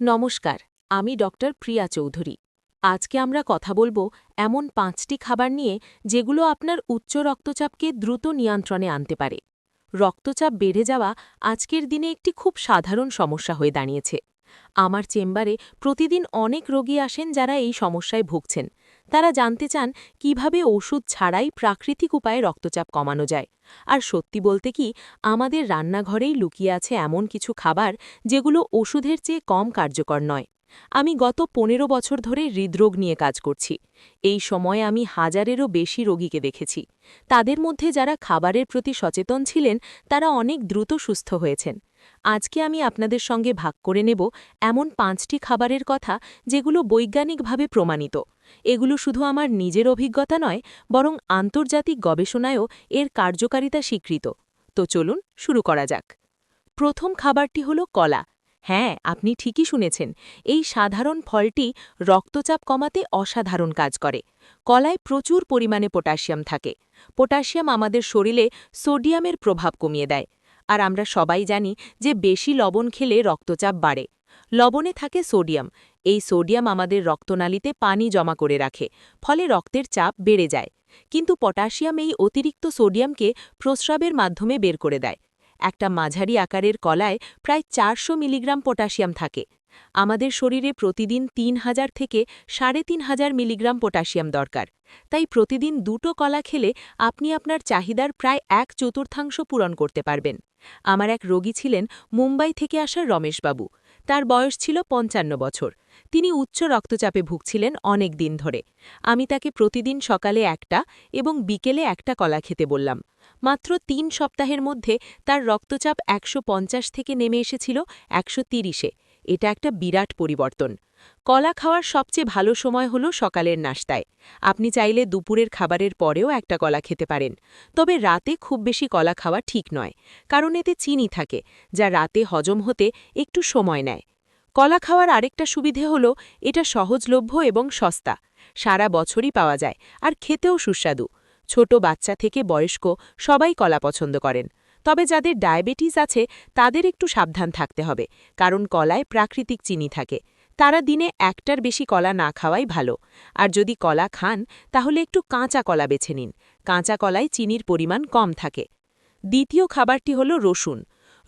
নমস্কার, আমি ডক্টর প্রিয়া চৌধুরী। আজকে আমরা কথা বলব এমন পাঁচটি খাবার নিয়ে যেগুলো আপনার উচ্চ রক্তচাপকে দ্রুত নিয়ন্ত্রণে আনতে পারে। রক্তচাপ বেড়ে যাওয়া আজকের দিনে একটি খুব সাধারণ সমস্যা হয়ে দাঁড়িয়েছে। আমার চেম্বারে প্রতিদিন অনেক রোগী আসেন যারা এই সমস্যায় ভুগছেন। তারা জানতে চান কীভাবে ওষুধ ছাড়াই প্রাকৃতিক উপায়ে রক্তচাপ কমানো যায়। আর সত্যি বলতে কি, আমাদের রান্নাঘরেই লুকিয়ে আছে এমন কিছু খাবার যেগুলো ওষুধের চেয়ে কম কার্যকর নয়। আমি গত পনেরো বছর ধরে হৃদরোগ নিয়ে কাজ করছি। এই সময়ে আমি হাজারেরও বেশি রোগীকে দেখেছি। তাদের মধ্যে যারা খাবারের প্রতি সচেতন ছিলেন, তারা অনেক দ্রুত সুস্থ হয়েছেন। আজকে আমি আপনাদের সঙ্গে ভাগ করে নেব এমন পাঁচটি খাবারের কথা যেগুলো বৈজ্ঞানিকভাবে প্রমাণিত। এগুলো শুধু আমার নিজের অভিজ্ঞতা নয়, বরং আন্তর্জাতিক গবেষণায়ও এর কার্যকারিতা স্বীকৃত। তো চলুন শুরু করা যাক। প্রথম খাবারটি হল কলা। হ্যাঁ আপনি ঠিকই শুনেছেন, এই সাধারণ ফলটি রক্তচাপ কমাতে অসাধারণ কাজ করে। কলায় প্রচুর পরিমাণে পটাশিয়াম থাকে। পটাশিয়াম আমাদের শরীরে সোডিয়ামের প্রভাব কমিয়ে দেয়। আর আমরা সবাই জানি যে বেশি লবণ খেলে রক্তচাপ বাড়ে। লবণে থাকে সোডিয়াম। এই সোডিয়াম আমাদের রক্তনালীতে পানি জমা করে রাখে, ফলে রক্তের চাপ বেড়ে যায়। কিন্তু পটাশিয়াম এই অতিরিক্ত সোডিয়ামকে প্রস্রাবের মাধ্যমে বের করে দেয়। একটা মাঝারি আকারের কলায় প্রায় চারশো মিলিগ্রাম পটাশিয়াম থাকে। আমাদের শরীরে প্রতিদিন তিন হাজার থেকে সাড়ে তিন হাজার মিলিগ্রাম পটাশিয়াম দরকার। তাই প্রতিদিন দুটো কলা খেলে আপনি আপনার চাহিদার প্রায় এক চতুর্থাংশ পূরণ করতে পারবেন। আমার এক রোগী ছিলেন মুম্বাই থেকে আসা রমেশবাবু। তার বয়স ছিল পঞ্চান্ন বছর। তিনি উচ্চ রক্তচাপে ভুগছিলেন অনেক দিন ধরে। আমি তাকে প্রতিদিন সকালে একটা এবং বিকেলে একটা কলা খেতে বললাম। মাত্র তিন সপ্তাহের মধ্যে তার রক্তচাপ একশো পঞ্চাশ থেকে নেমে এসেছিল একশো তিরিশে। এটা একটা বিরাট পরিবর্তন। কলা খাওয়ার সবচেয়ে ভালো সময় হল সকালের নাস্তায়। আপনি চাইলে দুপুরের খাবারের পরেও একটা কলা খেতে পারেন। তবে রাতে খুব বেশি কলা খাওয়া ঠিক নয়, কারণ এতে চিনি থাকে, যা রাতে হজম হতে একটু সময় নেয়। কলা খাওয়ার আরেকটা সুবিধে হল, এটা সহজলভ্য এবং সস্তা। সারা বছরই পাওয়া যায়, আর খেতেও সুস্বাদু। ছোট বাচ্চা থেকে বয়স্ক সবাই কলা পছন্দ করেন। তবে যাদের ডায়াবেটিস আছে, তাদের একটু সাবধান থাকতে হবে, কারণ কলায় প্রাকৃতিক চিনি থাকে। তারা দিনে একটার বেশি কলা না খাওয়াই ভালো। আর যদি কলা খান, তাহলে একটু কাঁচা কলা বেছে নিন। কাঁচা কলায় চিনির পরিমাণ কম থাকে। দ্বিতীয় খাবারটি হল রসুন।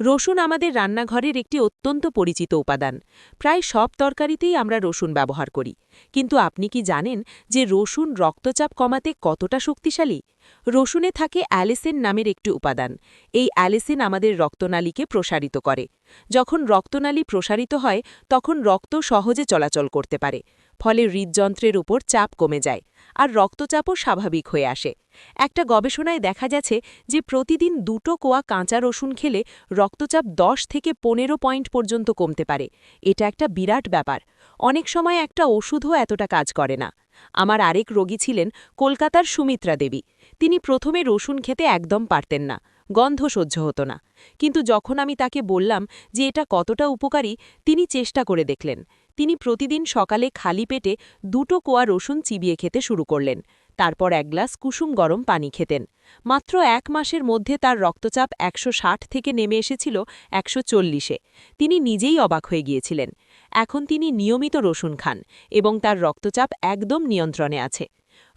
রসুন আমাদের রান্নাঘরের একটি অত্যন্ত পরিচিত উপাদান। প্রায় সব তরকারিতেই আমরা রসুন ব্যবহার করি। কিন্তু আপনি কি জানেন যে রসুন রক্তচাপ কমাতে কতটা শক্তিশালী? রসুনে থাকে অ্যালিসেন নামের একটি উপাদান। এই অ্যালিসেন আমাদের রক্তনালীকে প্রসারিত করে। যখন রক্তনালী প্রসারিত হয়, তখন রক্ত সহজে চলাচল করতে পারে। ফলে হৃদযন্ত্রের উপর চাপ কমে যায় আর রক্তচাপও স্বাভাবিক হয়ে আসে। একটা গবেষণায় দেখা গেছে যে প্রতিদিন দুটো কোয়া কাঁচা রসুন খেলে রক্তচাপ ১০ থেকে পনেরো পয়েন্ট পর্যন্ত কমতে পারে। এটা একটা বিরাট ব্যাপার। অনেক সময় একটা ওষুধও এতটা কাজ করে না। আমার আরেক রোগী ছিলেন কলকাতার সুমিত্রা দেবী। তিনি প্রথমে রসুন খেতে একদম পারতেন না, গন্ধ সহ্য হতো না। কিন্তু যখন আমি তাকে বললাম যে এটা কতটা উপকারী, তিনি চেষ্টা করে দেখলেন। তিনি প্রতিদিন সকালে খালি পেটে দুটো কোয়া রসুন চিবিয়ে খেতে শুরু করলেন। তারপর এক গ্লাস কুসুম গরম পানি খেতেন। মাত্র এক মাসের মধ্যে তার রক্তচাপ একশো ষাট থেকে নেমে এসেছিল একশো চল্লিশে। তিনি নিজেই অবাক হয়ে গিয়েছিলেন। এখন তিনি নিয়মিত রসুন খান এবং তার রক্তচাপ একদম নিয়ন্ত্রণে আছে।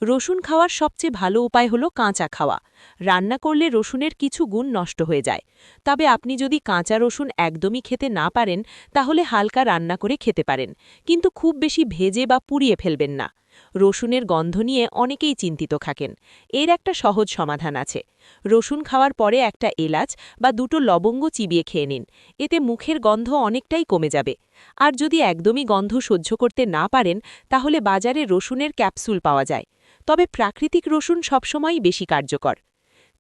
রসুন খাওয়ার সবচেয়ে ভালো উপায় হল কাঁচা খাওয়া। রান্না করলে রসুনের কিছু গুণ নষ্ট হয়ে যায়। তবে আপনি যদি কাঁচা রসুন একদমই খেতে না পারেন, তাহলে হালকা রান্না করে খেতে পারেন। কিন্তু খুব বেশি ভেজে বা পুড়িয়ে ফেলবেন না। রসুনের গন্ধ নিয়ে অনেকেই চিন্তিত থাকেন। এর একটা সহজ সমাধান আছে। রসুন খাওয়ার পরে একটা এলাচ বা দুটো লবঙ্গ চিবিয়ে খেয়ে নিন। এতে মুখের গন্ধ অনেকটাই কমে যাবে। আর যদি একদমই গন্ধ সহ্য করতে না পারেন, তাহলে বাজারে রসুনের ক্যাপসুল পাওয়া যায়। তবে প্রাকৃতিক রসুন সবসময়ই বেশি কার্যকর।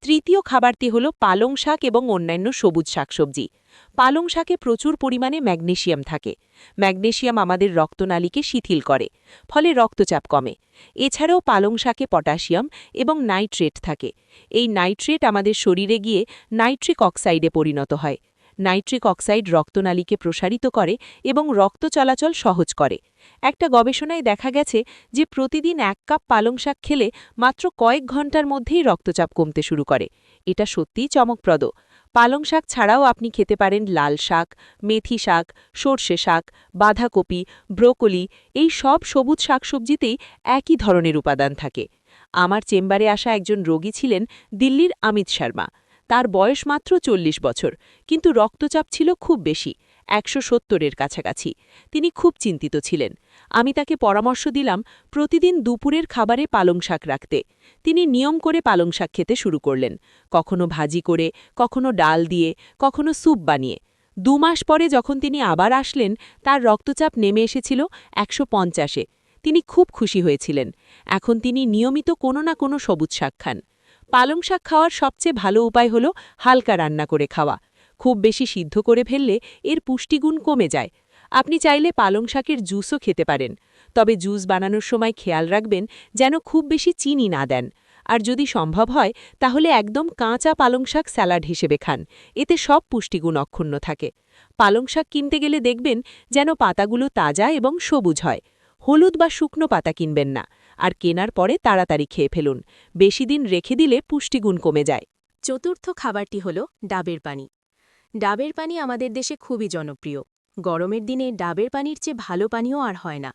তৃতীয় খাবারটি হল পালং শাক এবং অন্যান্য সবুজ শাকসবজি। পালং শাকে প্রচুর পরিমাণে ম্যাগনেশিয়াম থাকে। ম্যাগনেশিয়াম আমাদের রক্তনালীকে শিথিল করে, ফলে রক্তচাপ কমে। এছাড়াও পালং শাকে পটাশিয়াম এবং নাইট্রেট থাকে। এই নাইট্রেট আমাদের শরীরে গিয়ে নাইট্রিক অক্সাইডে পরিণত হয়। নাইট্রিক অক্সাইড রক্তনালীকে প্রসারিত করে এবং রক্ত চলাচল সহজ করে। একটা গবেষণায় দেখা গেছে যে প্রতিদিন এক কাপ পালং শাক খেলে মাত্র কয়েক ঘণ্টার মধ্যেই রক্তচাপ কমতে শুরু করে। এটা সত্যিই চমকপ্রদ। পালং শাক ছাড়াও আপনি খেতে পারেন লাল শাক, মেথি শাক, সর্ষে শাক, বাঁধাকপি, ব্রোকলি, এই সব সবুজ শাকসবজিতেই একই ধরনের উপাদান থাকে। আমার চেম্বারে আসা একজন রোগী ছিলেন দিল্লির অমিত শর্মা। তার বয়স মাত্র চল্লিশ বছর, কিন্তু রক্তচাপ ছিল খুব বেশি। একশো সত্তরের কাছাকাছি। তিনি খুব চিন্তিত ছিলেন। আমি তাকে পরামর্শ দিলাম প্রতিদিন দুপুরের খাবারে পালং শাক রাখতে। তিনি নিয়ম করে পালং শাক খেতে শুরু করলেন। কখনো ভাজি করে, কখনো ডাল দিয়ে, কখনো স্যুপ বানিয়ে। দু মাস পরে যখন তিনি আবার আসলেন, তার রক্তচাপ নেমে এসেছিল একশো পঞ্চাশে। তিনি খুব খুশি হয়েছিলেন। এখন তিনি নিয়মিত কোনো না কোনো সবুজ শাক খান। পালং শাক খাওয়ার সবচেয়ে ভালো উপায় হল হালকা রান্না করে খাওয়া। খুব বেশি সিদ্ধ করে ফেললে এর পুষ্টিগুণ কমে যায়। আপনি চাইলে পালং শাকের জুসও খেতে পারেন। তবে জুস বানানোর সময় খেয়াল রাখবেন যেন খুব বেশি চিনি না দেন। আর যদি সম্ভব হয়, তাহলে একদম কাঁচা পালং শাক স্যালাড হিসেবে খান। এতে সব পুষ্টিগুণ অক্ষুণ্ণ থাকে। পালং শাক কিনতে গেলে দেখবেন যেন পাতাগুলো তাজা এবং সবুজ হয়। হলুদ বা শুকনো পাতা কিনবেন না। আর কেনার পরে তাড়াতাড়ি খেয়ে ফেলুন। বেশি দিন রেখে দিলে পুষ্টিগুণ কমে যায়। চতুর্থ খাবারটি হল ডাবের পানি। ডাবের পানি আমাদের দেশে খুবই জনপ্রিয়। গরমের দিনে ডাবের পানির চেয়ে ভালো পানীয় আর হয় না।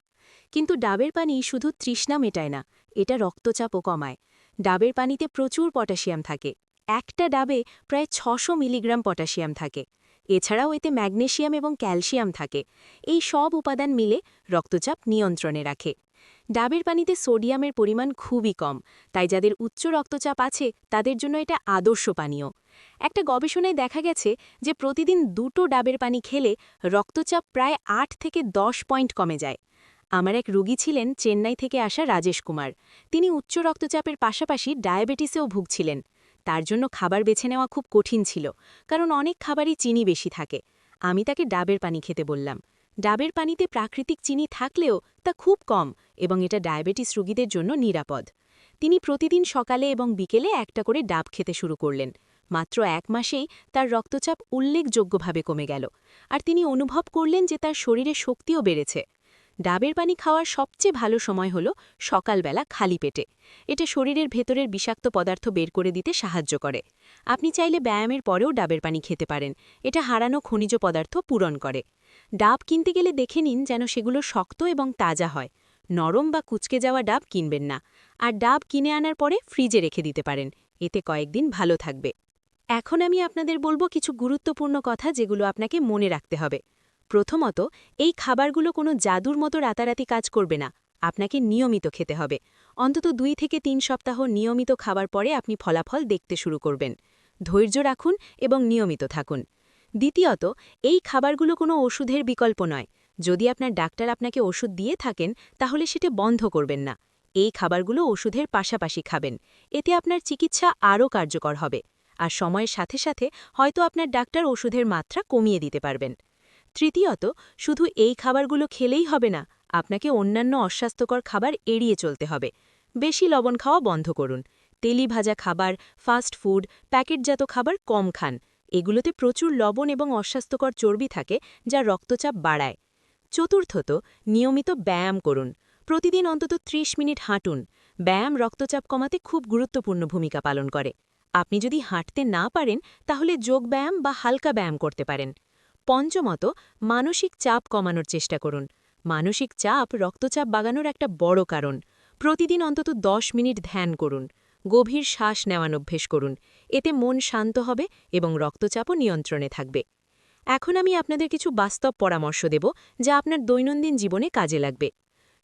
কিন্তু ডাবের পানি শুধু তৃষ্ণা মেটায় না, এটা রক্তচাপও কমায়। ডাবের পানিতে প্রচুর পটাশিয়াম থাকে। একটা ডাবে প্রায় ছশো মিলিগ্রাম পটাশিয়াম থাকে। এছাড়াও এতে ম্যাগনেশিয়াম এবং ক্যালসিয়াম থাকে। এই সব উপাদান মিলে রক্তচাপ নিয়ন্ত্রণে রাখে। ডাবের পানিতে সোডিয়ামের পরিমাণ খুবই কম, তাই যাদের উচ্চ রক্তচাপ আছে, তাদের জন্য এটা আদর্শ পানীয়। একটা গবেষণায় দেখা গেছে যে প্রতিদিন দুটো ডাবের পানি খেলে রক্তচাপ প্রায় আট থেকে দশ পয়েন্ট কমে যায়। আমার এক রুগী ছিলেন চেন্নাই থেকে আসা রাজেশ কুমার। তিনি উচ্চ রক্তচাপের পাশাপাশি ডায়াবেটিসেও ভুগছিলেন। তার জন্য খাবার বেছে নেওয়া খুব কঠিন ছিল, কারণ অনেক খাবারই চিনি বেশি থাকে। আমি তাকে ডাবের পানি খেতে বললাম। ডাবের পানিতে প্রাকৃতিক চিনি থাকলেও তা খুব কম এবং এটা ডায়াবেটিস রোগীদের জন্য নিরাপদ। তিনি প্রতিদিন সকালে এবং বিকেলে একটা করে ডাব খেতে শুরু করলেন। মাত্র এক মাসেই তার রক্তচাপ উল্লেখযোগ্যভাবে কমে গেল আর তিনি অনুভব করলেন যে তার শরীরে শক্তিও বেড়েছে। ডাবের পানি খাওয়ার সবচেয়ে ভালো সময় হল সকালবেলা খালি পেটে। এটা শরীরের ভেতরের বিষাক্ত পদার্থ বের করে দিতে সাহায্য করে। আপনি চাইলে ব্যায়ামের পরেও ডাবের পানি খেতে পারেন। এটা হারানো খনিজ পদার্থ পূরণ করে। ডাব কিনতে গেলে দেখে নিন যেন সেগুলো শক্ত এবং তাজা হয়। নরম বা কুচকে যাওয়া ডাব কিনবেন না। আর ডাব কিনে আনার পরে ফ্রিজে রেখে দিতে পারেন। এতে কয়েকদিন ভালো থাকবে। এখন আমি আপনাদের বলব কিছু গুরুত্বপূর্ণ কথা যেগুলো আপনাকে মনে রাখতে হবে। প্রথমত, এই খাবারগুলো কোনো জাদুর মতো রাতারাতি কাজ করবে না। আপনাকে নিয়মিত খেতে হবে। অন্তত দুই থেকে তিন সপ্তাহ নিয়মিত খাবার পরে আপনি ফলাফল দেখতে শুরু করবেন। ধৈর্য রাখুন এবং নিয়মিত থাকুন। দ্বিতীয়ত, এই খাবারগুলো কোনো ওষুধের বিকল্প নয়। যদি আপনার ডাক্তার আপনাকে ওষুধ দিয়ে থাকেন, তাহলে সেটা বন্ধ করবেন না। এই খাবারগুলো ওষুধের পাশাপাশি খাবেন। এতে আপনার চিকিৎসা আরও কার্যকর হবে। আর সময়ের সাথে সাথে হয়তো আপনার ডাক্তার ওষুধের মাত্রা কমিয়ে দিতে পারবেন। তৃতীয়ত, শুধু এই খাবারগুলো খেলেই হবে না, আপনাকে অন্যান্য অস্বাস্থ্যকর খাবার এড়িয়ে চলতে হবে। বেশি লবণ খাওয়া বন্ধ করুন। তেলি ভাজা খাবার, ফাস্ট ফুড, প্যাকেটজাত খাবার কম খান। এগুলোতে প্রচুর লবণ এবং অস্বাস্থ্যকর চর্বি থাকে যা রক্তচাপ বাড়ায়। চতুর্থত, নিয়মিত ব্যায়াম করুন। প্রতিদিন অন্তত ৩০ মিনিট হাঁটুন। ব্যায়াম রক্তচাপ কমাতে খুব গুরুত্বপূর্ণ ভূমিকা পালন করে। আপনি যদি হাঁটতে না পারেন, তাহলে যোগ ব্যায়াম বা হালকা ব্যায়াম করতে পারেন। পঞ্চমত, মানসিক চাপ কমানোর চেষ্টা করুন। মানসিক চাপ রক্তচাপ বাগানোর একটা বড় কারণ। প্রতিদিন অন্তত ১০ মিনিট ধ্যান করুন। গভীর শ্বাস নেওয়ান অভ্যেস করুন। এতে মন শান্ত হবে এবং রক্তচাপও নিয়ন্ত্রণে থাকবে। এখন আমি আপনাদের কিছু বাস্তব পরামর্শ দেব যা আপনার দৈনন্দিন জীবনে কাজে লাগবে।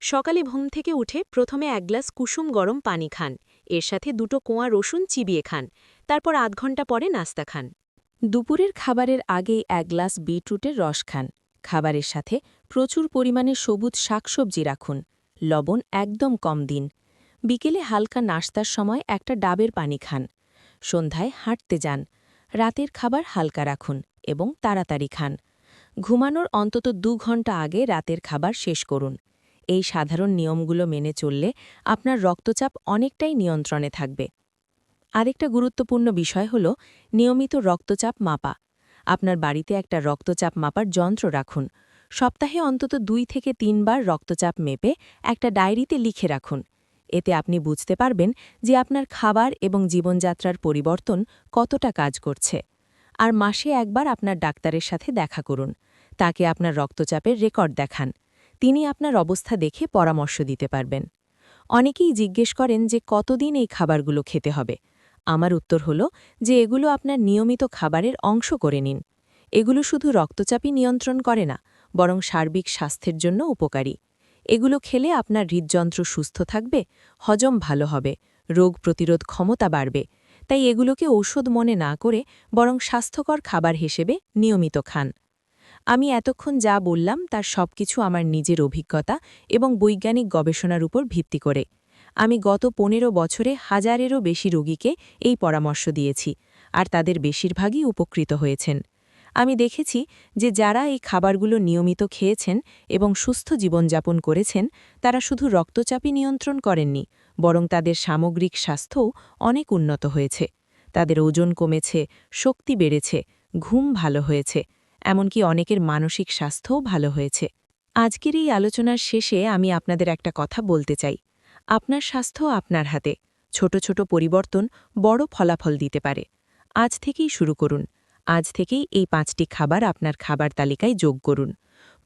সকালে ঘুম থেকে উঠে প্রথমে এক গ্লাস কুসুম গরম পানি খান। এর সাথে দুটো কোয়া রসুন চিবিয়ে খান। তারপর আধ ঘণ্টা পরে নাস্তা খান। দুপুরের খাবারের আগে এক গ্লাস বিটরুটের রস খান। খাবারের সাথে প্রচুর পরিমাণে সবুজ শাকসবজি রাখুন। লবণ একদম কম দিন। বিকেলে হালকা নাস্তার সময় একটা ডাবের পানি খান। সন্ধ্যায় হাঁটতে যান। রাতের খাবার হালকা রাখুন এবং তাড়াতাড়ি খান। ঘুমানোর অন্তত দু ঘণ্টা আগে রাতের খাবার শেষ করুন। এই সাধারণ নিয়মগুলো মেনে চললে আপনার রক্তচাপ অনেকটাই নিয়ন্ত্রণে থাকবে। আরেকটা গুরুত্বপূর্ণ বিষয় হল নিয়মিত রক্তচাপ মাপা। আপনার বাড়িতে একটা রক্তচাপ মাপার যন্ত্র রাখুন। সপ্তাহে অন্তত দুই থেকে তিনবার রক্তচাপ মেপে একটা ডায়েরিতে লিখে রাখুন। এতে আপনি বুঝতে পারবেন যে আপনার খাবার এবং জীবনযাত্রার পরিবর্তন কতটা কাজ করছে। আর মাসে একবার আপনার ডাক্তারের সাথে দেখা করুন। তাকে আপনার রক্তচাপের রেকর্ড দেখান। তিনি আপনার অবস্থা দেখে পরামর্শ দিতে পারবেন। অনেকেই জিজ্ঞেস করেন যে কতদিন এই খাবারগুলো খেতে হবে? আমার উত্তর হল যে এগুলো আপনার নিয়মিত খাবারের অংশ করে নিন। এগুলো শুধু রক্তচাপই নিয়ন্ত্রণ করে না, বরং সার্বিক স্বাস্থ্যের জন্য উপকারী। এগুলো খেলে আপনার হৃদযন্ত্র সুস্থ থাকবে, হজম ভালো হবে, রোগ প্রতিরোধ ক্ষমতা বাড়বে। তাই এগুলোকে ঔষধ মনে না করে বরং স্বাস্থ্যকর খাবার হিসেবে নিয়মিত খান। আমি এতক্ষণ যা বললাম তার সবকিছু আমার নিজের অভিজ্ঞতা এবং বৈজ্ঞানিক গবেষণার উপর ভিত্তি করে। আমি গত পনেরো বছরে হাজারেরও বেশি রোগীকে এই পরামর্শ দিয়েছি, আর তাদের বেশিরভাগই উপকৃত হয়েছেন। আমি দেখেছি যে যারা এই খাবারগুলো নিয়মিত খেয়েছেন এবং সুস্থ জীবনযাপন করেছেন, তারা শুধু রক্তচাপই নিয়ন্ত্রণ করেননি, বরং তাদের সামগ্রিক স্বাস্থ্যও অনেক উন্নত হয়েছে। তাদের ওজন কমেছে, শক্তি বেড়েছে, ঘুম ভালো হয়েছে, এমনকি অনেকের মানসিক স্বাস্থ্যও ভালো হয়েছে। আজকের এই আলোচনার শেষে আমি আপনাদের একটা কথা বলতে চাই। আপনার স্বাস্থ্য আপনার হাতে। ছোট ছোট পরিবর্তন বড় ফলাফল দিতে পারে। আজ থেকেই শুরু করুন। আজ থেকেই এই পাঁচটি খাবার আপনার খাবার তালিকায় যোগ করুন।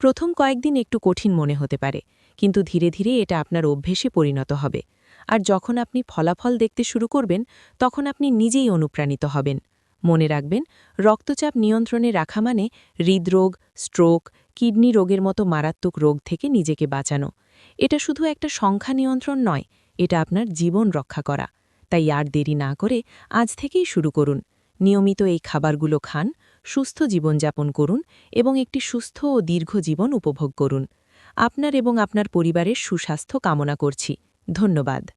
প্রথম কয়েকদিন একটু কঠিন মনে হতে পারে, কিন্তু ধীরে ধীরে এটা আপনার অভ্যেসে পরিণত হবে। আর যখন আপনি ফলাফল দেখতে শুরু করবেন, তখন আপনি নিজেই অনুপ্রাণিত হবেন। মনে রাখবেন, রক্তচাপ নিয়ন্ত্রণে রাখা মানে হৃদরোগ, স্ট্রোক, কিডনি রোগের মতো মারাত্মক রোগ থেকে নিজেকে বাঁচানো। এটা শুধু একটা সংখ্যা নিয়ন্ত্রণ নয়, এটা আপনার জীবন রক্ষা করা। তাই আর দেরি না করে আজ থেকেই শুরু করুন। নিয়মিত এই খাবারগুলো খান, সুস্থ জীবন যাপন করুন এবং একটি সুস্থ ও দীর্ঘ জীবন উপভোগ করুন। আপনার এবং আপনার পরিবারের সুস্বাস্থ্য কামনা করছি। ধন্যবাদ।